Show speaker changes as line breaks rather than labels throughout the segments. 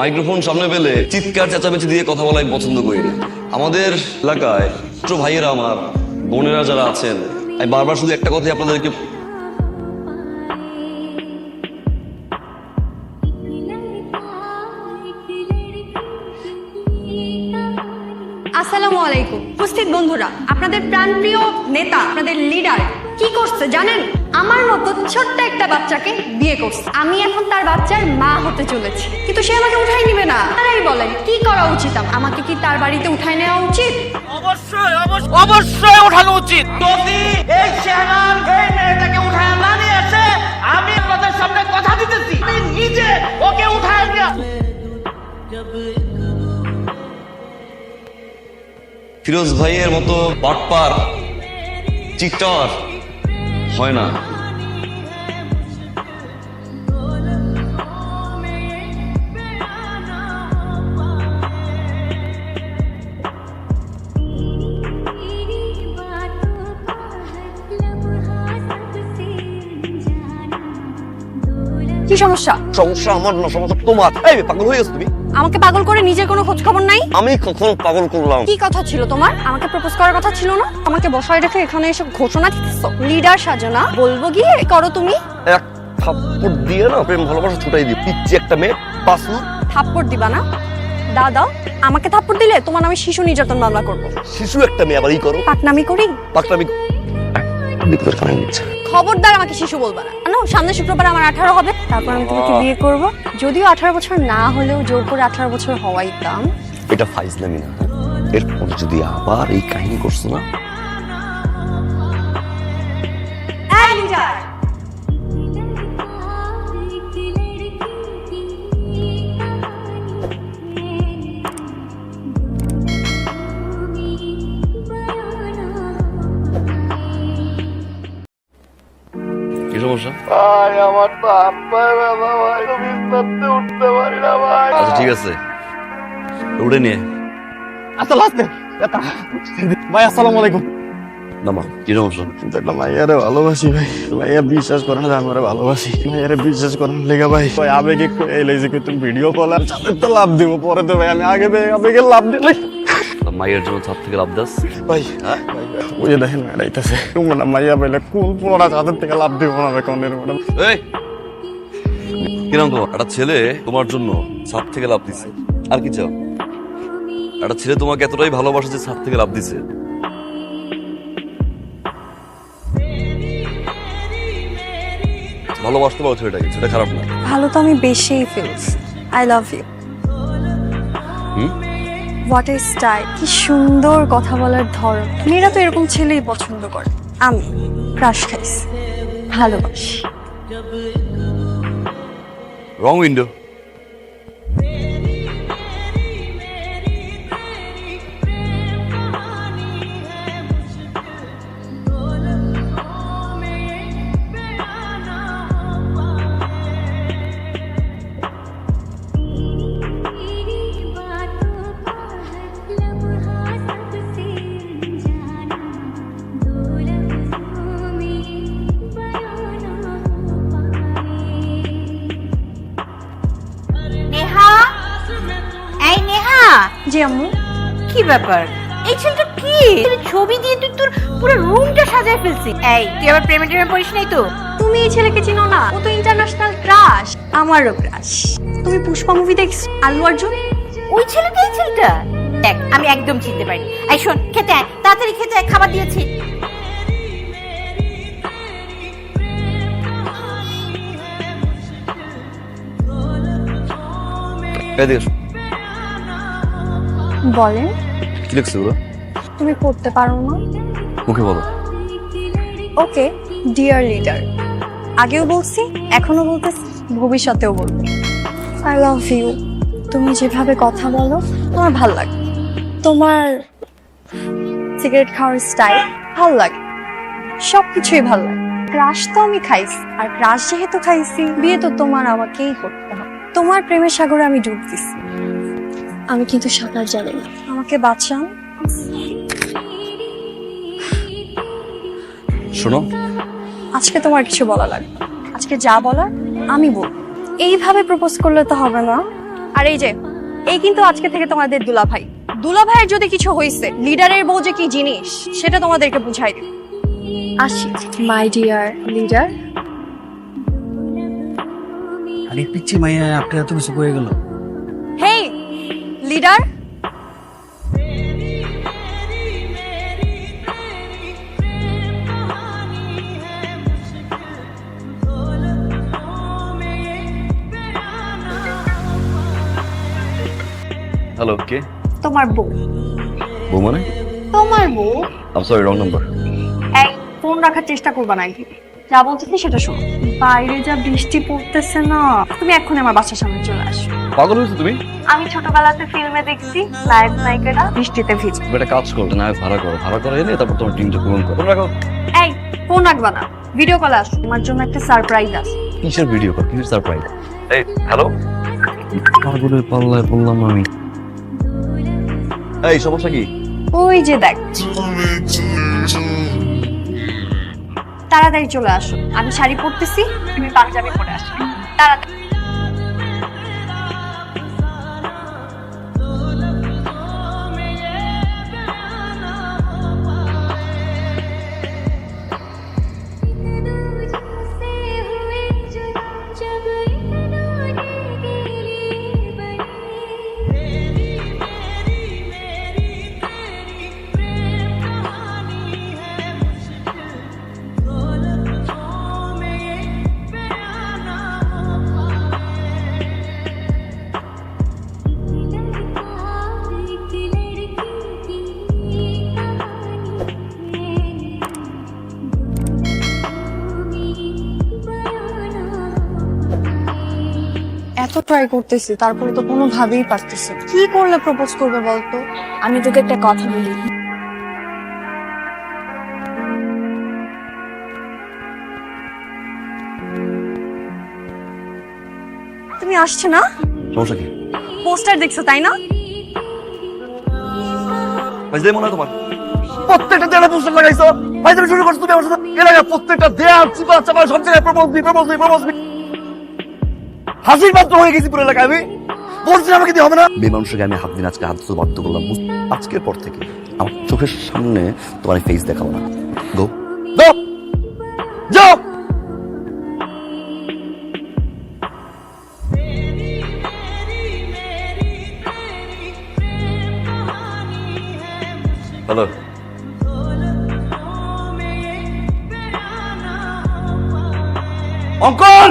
Microphone সামনে পেলে চিৎকার, চেঁচামেচি দিয়ে কথা বলাই পছন্দ করি। আমাদের এলাকায় ছোট ভাইয়েরা, আমার বোনেরা যারা আছেন, আমি বারবার শুধু একটা কথাই আপনাদেরকে
আসসালামু আলাইকুম। উপস্থিত বন্ধুরা, আপনাদের প্রাণপ্রিয় নেতা, আপনাদের লিডার কি করছে জানেন? আমার মতো ছোট্ট একটা বাচ্চাকে বিয়ে করছে। আমি এখন তার বাচ্চার মা হতে চলেছি। কিন্তু সে আমাকে উঠাই নিবে না। তারাই বলেন কি করা উচিত আমাকে কি তার বাড়িতে উঠাই নেওয়া উচিত?
অবশ্যই অবশ্যই অবশ্যই ওঠানো উচিত। যদি এই মেয়েটাকে উঠায় না নিয়ে আসে আমি আপনাদের সামনে কথা দিতেছি আমি নিজে ওকে উঠায় নিয়ে
ফিরোজ ভাইয়ের মতো বাটপার চিটার হয় না।
কি সমস্যা?
সমস্যা আমার না সমস্যা তোমার। এই পাগল হয়ে গেছো তুমি।
আমাকে পাগল করে নিজের কোনো খোঁজ খবর নাই?
আমি কখন পাগল করলাম।
কি কথা ছিল তোমার? আমাকে প্রপোজ করার কথা ছিল না? আমাকে বসায় রেখে এখানে এসে ঘোষণা দিতেছো? লিডার সাজনা বলব গিয়ে করো তুমি।
এক থাপ্পড় দিয়ে না প্রেম ভালোবাসা ছুটাই দিই পিচ্ছি একটা মেয়ে পাস না
থাপ্পড় দিবা না? দাদা আমাকে থাপ্পড় দিলে তোমার আমি শিশু নির্যাতন মামলা করব।
শিশু একটা মেয়ে আবার ই করো।
পাকনামি করি?
পাকটামি বিপদের কারণে নিচ্ছে
খবরদার আমাকে শিশু বলবা না। জানো সামনে শুক্রবার আমার আঠারো হবে। তারপর আমি তোমাকে বিয়ে করব। যদিও আঠারো বছর না হলেও জোর করে আঠারো বছর হওয়াই দাম।
এটা ফাইজলামি না? এরপর যদি আবার এই কাহিনী করছ না সমস্যা
ভাই আমার তো আব্বাই বাবা ভাই তো বিছানাতে উঠতে পারি না ভাই।
আচ্ছা ঠিক আছে। উঠে নিয়ে।
আসসালাম ভাই আসসালামু আলাইকুম।
নামা কি সমস্যা
একটা মাইয়ারে ভালোবাসি ভাই। মাইয়া বিশ্বাস করে না যে আমরা ভালোবাসি। মাইয়ারে বিশ্বাস করার লেগে ভাই। ভাই আবেগে এই লেগে কি তুমি ভিডিও কল আর চাঁদের তো লাভ দিব পরে তো ভাই আমি আগে আবেগে লাভ দিলে।
মাইয়ের জন্য ছাদ থেকে লাভ দাস।
ভাই
হ্যাঁ?
ওই যে দেখেন মেড়াইতেছে তুমি মাইয়া পাইলে কোন পুরোটা চাঁদের থেকে লাভ দিব না ভাই কনের ম্যাডাম
এই কিরম তোমার? একটা ছেলে তোমার জন্য ছাদ থেকে লাভ দিছে। আর কি চাও? একটা ছেলে তোমাকে এতটাই ভালোবাসে যে ছাদ থেকে লাভ দিছে। ভালোবাসতে পারো ছেলেটাকে সেটা খারাপ না।
ভালো তো আমি বেশিই feels I love you
hmm?
What a style কি সুন্দর কথা বলার ধরন। মেয়েরা তো এরকম ছেলেই পছন্দ করে। আমি ক্রাশ খাইছি। ভালোবাসি।
রং উইন্ডো
ব্যাপার? এই ছেলেটা কি? ছবি দিয়ে তুই তোর পুরো রুমটা সাজায় ফেলছিস। এই তুই আবার প্রেমে টেমে পড়িস নাই তো?
তুমি এই ছেলেকে চিনো না। ও তো ইন্টারন্যাশনাল ক্রাশ আমারও ক্রাশ তুমি পুষ্পা মুভি দেখছ? আল্লু অর্জুন?
ওই ছেলেটা এই ছেলেটা? দেখ আমি একদম চিনতে পারিনি। এই শোন খেতে আয় তাড়াতাড়ি খেতে আয় খাবার দিয়েছি।
বলেন।
কি লিখছে ওরা
তুমি পড়তে পারো না।
মুখে বলো।
ওকে ডিয়ার লিডার আগেও বলছি এখনও বলতেছি ভবিষ্যতেও বলব। আই লাভ ইউ তুমি যেভাবে কথা বলো আমার ভালো লাগে। তোমার সিগারেট খাওয়ার স্টাইল ভালো লাগে। সব কিছুই ভালো লাগে। ক্রাশ তো আমি খাইছি আর ক্রাশ যেহেতু খাইছি বিয়ে তো তোমার আমাকেই করতে হবে। তোমার প্রেমের সাগরে আমি ডুব দিছি। আমি কিন্তু সাঁতার জানি না। আমাকে বাঁচান
শোনো।
আজকে তোমার কিছু বলা লাগবে আজকে যা বলার আমি বল এইভাবে প্রপোজ করলে তো হবে না। আর এই যে এই কিন্তু আজকে থেকে তোমাদের দুলাভাই। দুলাভাইয়ের যদি কিছু হয়েছে লিডারের বউ যে কি জিনিস সেটা তোমাদেরকে বুঝাই দিই আসি মাই ডিয়ার লিডার
আরে পিচ্ছি মাইয়া আপনি এত কিছু হয়ে গেল।
Hey leader.
হ্যালো কে?
তোমার বউ।
বউ মানে?
তোমার বউ?
আম সরি রং নাম্বার
এই ফোন রাখার চেষ্টা করবা না যা। বলতেছি সেটা শোনো। বাইরে যা বৃষ্টি পড়তেছে না তুমি এক্ষুনি আমার বাসার সামনে চলে আসো।
পাগল হয়েছো তুমি?
আমি ছোটবেলাতে ফিল্মে দেখছি নায়ক নায়িকারা বৃষ্টিতে ভিজে।
একটা কাজ করো না ভাড়া করো। ভাড়া করে এনে তারপর তোমার টিমটা পূরণ করো। রাখো।
এই ফোন রাখবা না। ভিডিও কলে আসো। তোমার জন্য একটা সারপ্রাইজ আছে।
কিসের ভিডিও কল কিসের সারপ্রাইজ এই হ্যালো পাগলের পাল্লায় বললাম আমি। এই, সমস্যা কি?
ওই যে দেখ। তাড়াতাড়ি চলে আসো। আমি শাড়ি পরতেছি, তুমি পাঞ্জাবি পরে আসো। তাড়াতাড়ি। ট্রাই করতেছি তারপরে তো কোনোভাবেই পারতেছি কি করলে প্রপোজ করবে বলতো? আমি তোকে একটা কথা বলি। তুমি আসছো না?
সমস্যা কি?
পোস্টার দেখছ তাই না?
ভাই মনে হয় তোমার।
প্রত্যেকটা দেয়ালে পোস্টার লাগাইছো। ভাই তুমি শুরু করছ তুমি আমার সাথে প্রত্যেকটা দেয়াল চিপা চাপা সব জায়গায় প্রপোজ দি প্রপোজ দি প্রপোজ দি হাসির পাত্র হয়ে গেছি পুরো এলাকায় আমি। বলছি আমাকে দিয়ে হবে না।
মেয়ে মানুষকে আমি হাত দিন আজকে হাত ধরে বাধ্য করলাম। আজকের পর থেকে আমার চোখের সামনে তোমার ফেস দেখাবো না। গো
যাও যাও
হ্যালো
অঙ্কন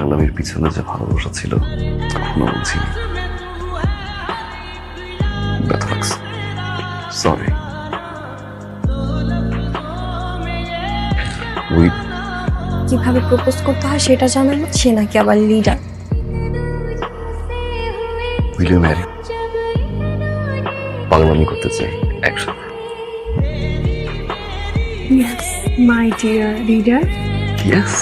পাগলামির পিছনে যে ভালোবাসা ছিল এখনও বুঝিনি সরি ওই
কীভাবে প্রপোজ করতে হয় সেটা জানে না সে নাকি আবার লিডার
উইল ইউ ম্যারি পাগলামি করতে চাই একসাথে।
My dear leader
yes